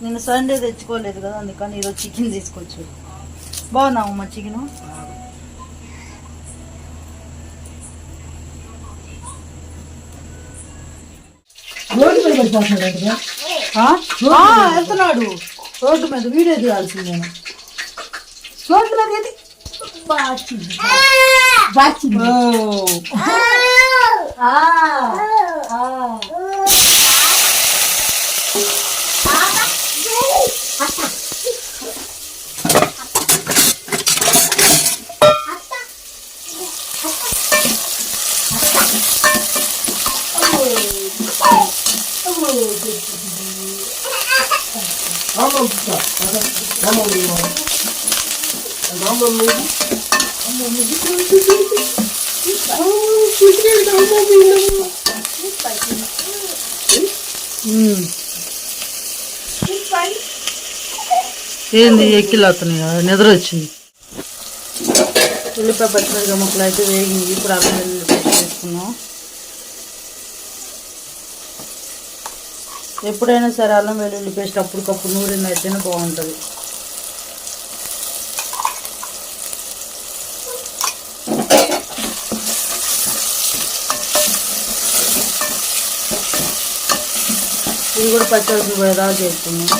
నేను సండే తెచ్చుకోలేదు కదా అందుకని ఈరోజు చికెన్ తీసుకొచ్చు బాగుందా అమ్మ చికెన్ వెళ్తున్నాడు. రోడ్డు మీద వీడియో తీయాల్సింది నేను. రోడ్డు మీద ఏది? బాచింది బాచింది ఆ, ఆ. ఏంది ఎక్కిలు అవుతున్నాయి కదా నిద్ర వచ్చింది ఉల్లిపాయ పచ్చిమిరపకాయ ముక్కలు అయితే వేగింది ఇప్పుడు అల్లం వెల్లుల్లి పేస్ట్ వేసుకున్నాం ఎప్పుడైనా సరే అల్లం వెల్లుల్లి పేస్ట్ అప్పటికప్పుడు నూరిన అయితేనే బాగుంటుంది. ఇది కూడా పచ్చడి పోయేదాకా చేసుకున్నాం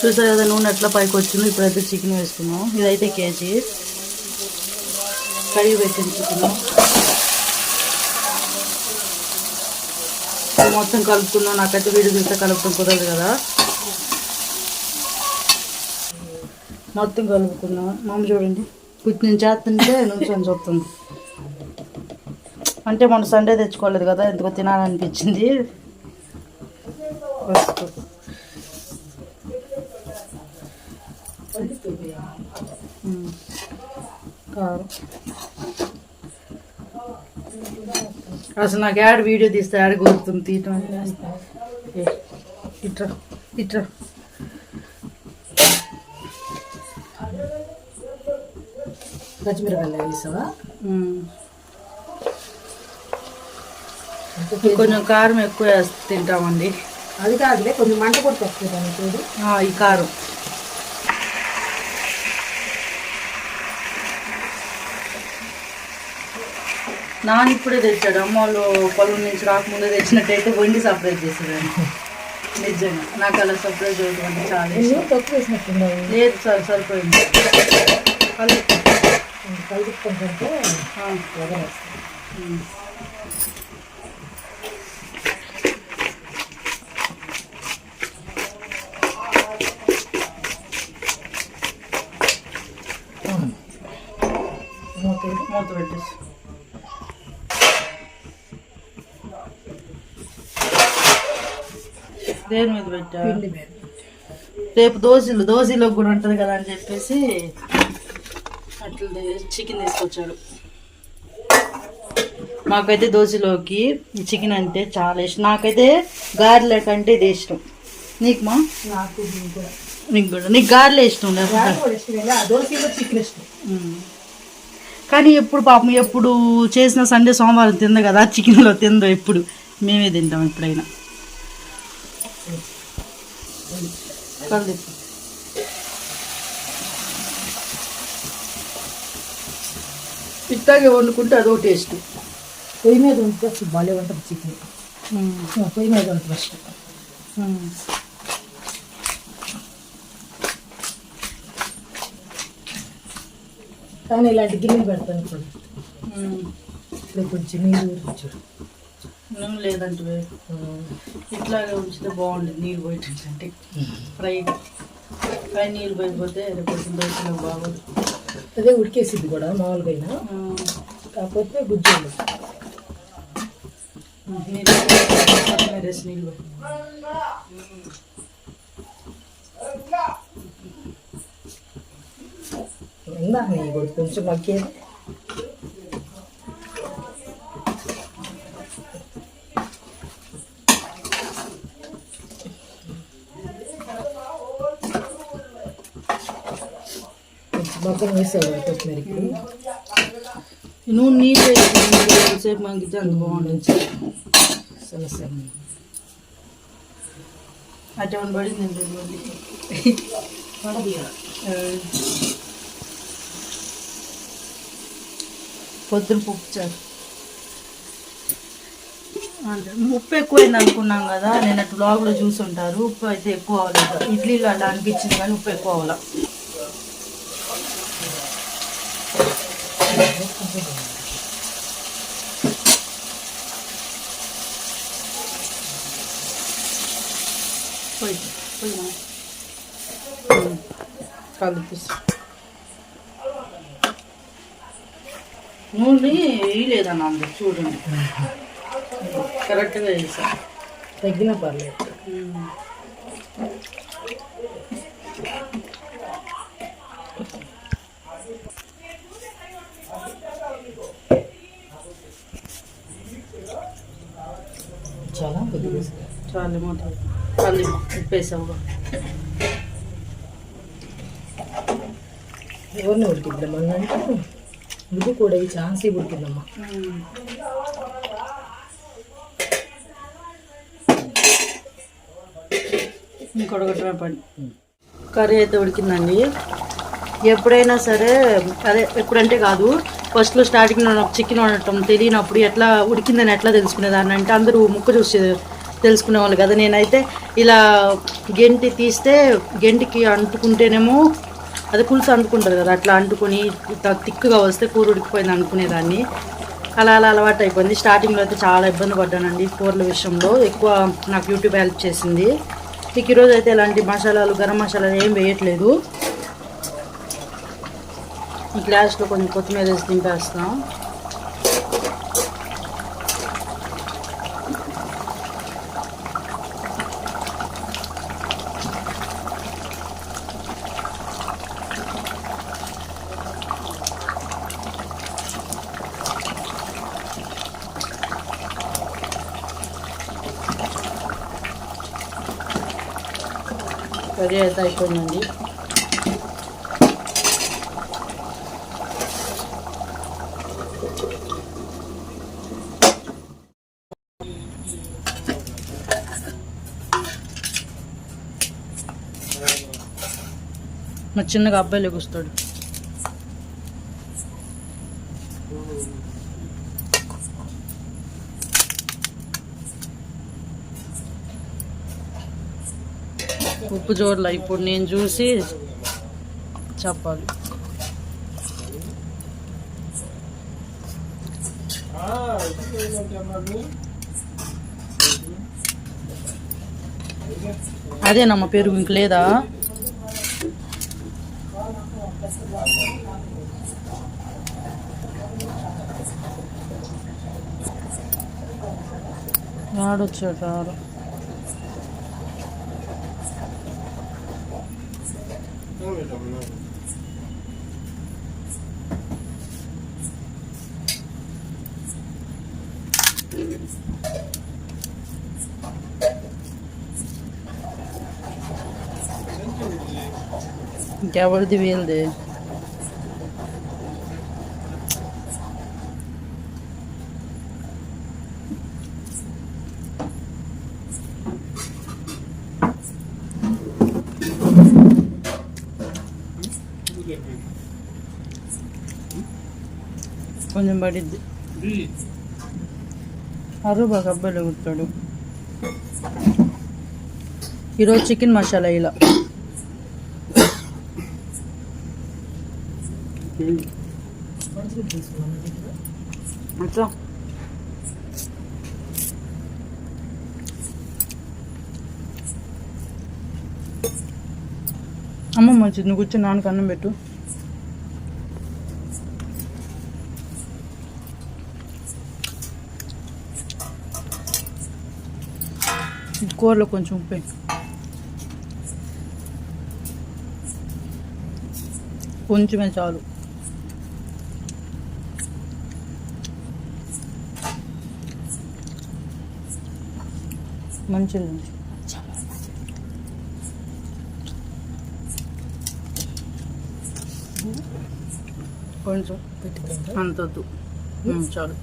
చూసారు కదా నూనె ఎట్లా పైకి వచ్చింది ఇప్పుడైతే చికెన్ వేసుకున్నాం ఇదైతే కేజీ. కడిగి పెట్టింది చికెన్. మొత్తం కలుపుకున్నాం. నాకైతే వీడియో తీస్తే కలుపుతాం. కుదరదు కదా. మొత్తం కలుపుకున్నాం. మమ్మీ చూడండి. ఇప్పుడు నేను చేస్తుంటే నుంచొని చూస్తుంది అంటే మన సండే తెచ్చుకోలేదు కదా ఎందుకో తినాలనిపించింది. కారం. అసలు నాకు యాడ్ వీడియో తీస్తే యాడ్ గుర్తుంది తీయటం ఇట్రా ఇట్రా. పచ్చిమిరపకాయలు వేసావా. కొంచెం కారం ఎక్కువ తింటామండి. అది కాదులే కొంచెం మంట చూడు ఆ, ఈ కారం. నాన్న ఇప్పుడే తెచ్చాడు. అమ్మ వాళ్ళు పొలం నుంచి రాకముందే తెచ్చినట్టయితే వండి సపరేట్ చేసేదాన్ని నిజంగా. నాకు అలా సపరేట్ చేయడం అంటే చాలా ఇష్టం. వేసినట్టున్నావు లేదు సార్ సరిపోయింది. కలుపుకుంటుంటే మూత పెట్టేసి. దేని మీద పెట్టా? పిండి మీద రేపు దోశలు దోశలో కూడా ఉంటుంది కదా అని చెప్పేసి అట్లా చికెన్ తీసుకొచ్చాడు మాకైతే దోశలోకి చికెన్ అంటే చాలా ఇష్టం. నాకైతే గారెల కంటే ఇది ఇష్టం. నీకు మా? నాకు కూడా. నీకు కూడా. నీకు గారెలే ఇష్టం చికెన్ ఇష్టం. కానీ ఎప్పుడు పాపం ఎప్పుడు చేసిన సండే సోమవారం తింద కదా చికెన్లో తిందో ఎప్పుడు? మేమే తింటాం ఎప్పుడైనా. కలిపి ఇట్లాగే వండుకుంటే అదో టేస్ట్. పొయ్యి మీద ఉంటే భలే ఉంటుంది చికెన్. పొయ్యి మీద ఉంటుంది ఫస్ట్. కానీ ఇలాంటి గిన్నెలు పెడతాను ఇప్పుడు ఇప్పుడు కొంచెం నీళ్ళు నూనె లేదంటే ఇట్లాగే ఉంచితే బాగుంటుంది నీళ్ళు పోయేటంటే ఫ్రైగా ఫ్రై నీళ్ళు పోయిపోతే కొంచెం దోశలో బాగోదు. అదే ఉడికేసింది కూడా మామూలుగా అయినా కాకపోతే గుజ్జు ఉండదు. నీళ్ళు ఇందాక కొంచెం మగ్గేది కొంచెం వేసావు కొత్తిమీరకి. నూనె నీళ్ళు వేసి సేపు మగ్గితే అంత బాగుంటుంది సరే సరే. అటువంటి పడింది అండి మళ్ళీ? పడదు. పొద్దున పప్పు చారు. అంటే ఉప్పు ఎక్కువైంది అనుకున్నాం కదా నేను అటు బ్లాగ్లో చూసుంటారు. ఉప్పు అయితే ఎక్కువ అవ్వలేదు. ఇడ్లీలో అలా అనిపించింది కానీ ఉప్పు ఎక్కువ అవ్వాల. కలిపిస్తా నూనె వేయలేదన్న అందులో చూడండి. కరెక్ట్గా వేసా తగ్గినా పర్లేదు. చాలా కొద్దిగా. చాలు మూత పల్లి ఉప్పేసావు. ఎవరిని ఉడికిద్దాం? అంటే ఇది కూడా ఈ ఛాన్స్ ఉడికిందమ్మా పని. కర్రీ అయితే ఉడికిందండి. ఎప్పుడైనా సరే అదే ఎప్పుడంటే కాదు ఫస్ట్లో స్టార్టింగ్ నాకు చికెన్ వండటం తెలియనప్పుడు ఎట్లా ఉడికిందని ఎట్లా తెలుసుకునేదాన్ని అంటే అందరూ ముక్క చూసి తెలుసుకునే వాళ్ళు కదా. నేనైతే ఇలా గెంటి తీస్తే గెంటికి అంటుకుంటేనేమో అది పులుసు అంటుకుంటుంది కదా. అట్లా అంటుకొని తిక్కుగా వస్తే కూర ఉడికిపోయింది అనుకునేదాన్ని. అలా అలా అలవాటు అయిపోయింది. స్టార్టింగ్లో అయితే చాలా ఇబ్బంది పడ్డానండి కూరల విషయంలో. ఎక్కువ నాకు యూట్యూబ్ హెల్ప్ చేసింది. మీకు ఈరోజు అయితే ఇలాంటి మసాలాలు గరం మసాలాలు ఏం వేయట్లేదు. ఈ గ్లాస్లో కొంచెం కొత్తిమీర వేసి దింపేస్తాం కర్రీ అయితే అయిపోయిందండి మా చిన్నగా అబ్బాయి లెగుస్తాడు ఉప్పు జోర్ల ఇప్పుడు నేను చూసి చెప్పాలి. అదేనమ్మ పెరుగు ఇంక లేదా? ఆడొచ్చాడు రాడు ఇంకెవరిది వీళ్ళది కొంచెం పడిద్ది అరుబా అబ్బాయిలు కుట్టాడు ఈరోజు చికెన్ మసాలా ఇలా అట్లా అమ్మ మంచిది నువ్వు కూర్చొని నాన్నకు అన్నం పెట్టు. కూరలో కొంచెం ఉప్పు కొంచెమే చాలు. మంచిది కొంచెం ఉమ్, చాలు.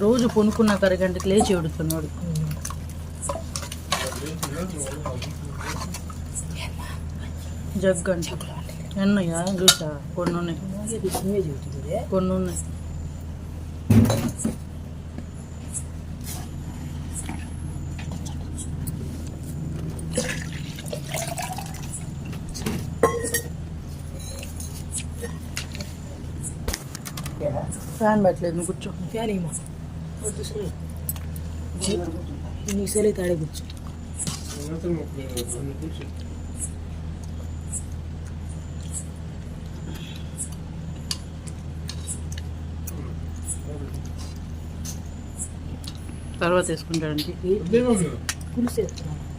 రోజు పొనుకున్న కరగంటకి లేచి ఉడుతున్నాడు జగ్గంట ఎన్నయ్యా చూసా కొన్ని ఉన్నాయి కొన్ని ఉన్నాయి ఫ్యాన్ పెట్టలేదు నువ్వు కూర్చో ఫ్యాన్ ఏమో వద్దు సరే తాడే కూర్చో తర్వాత వేసుకుంటాడండి పులుసు వేస్తున్నాను